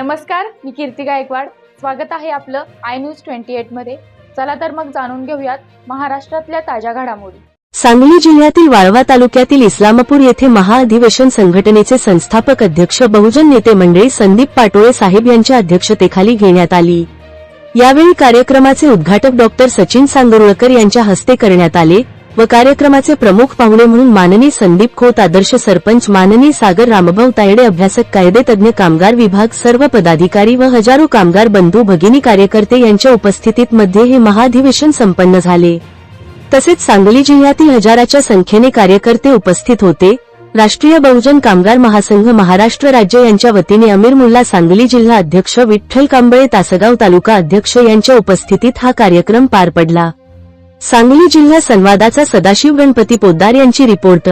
नमस्कार मी कीर्ती गायकवाड. स्वागत आहे आपलं आय न्यूज ट्वेंटी एटमध्ये. चला तर मग जाणून घेऊयात महाराष्ट्रातल्या ताज्या घडामोडी. सांगली जिल्ह्यातील वाळवा तालुक्यातील इस्लामपूर येथे महाअधिवेशन संघटनेचे संस्थापक अध्यक्ष बहुजन नेते मंडळी संदीप पाटोळे साहेब यांच्या अध्यक्षतेखाली घेण्यात आली. यावेळी कार्यक्रमाचे उद्घाटक डॉक्टर सचिन सांगरुळकर यांच्या हस्ते करण्यात आले. व कार्यक्रमाचे प्रमुख पाहुणे म्हणून माननी संदीप खोत आदर्श सरपंच माननी सागर रामभाऊ तायडे अभ्यासक कायदेतज्ञ कामगार विभाग सर्व पदाधिकारी व हजारो कामगार बंधू भगिनी कार्यकर्ते यांच्या उपस्थितीत मध्ये हे महाधिवेशन संपन्न झाले. तसेच सांगली जिल्ह्यातील हजाराच्या संख्येने कार्यकर्ते उपस्थित होते. राष्ट्रीय बहुजन कामगार महासंघ महाराष्ट्र राज्य यांच्या वतीने अमीर मुल्ला सांगली जिल्हा अध्यक्ष विठ्ठल कांबळे तासगाव तालुका अध्यक्ष यांच्या उपस्थितीत हा कार्यक्रम पार पडला. सांगली जिल्हा संवादाचा सदाशिव गणपती पोद्दार यांची रिपोर्ट.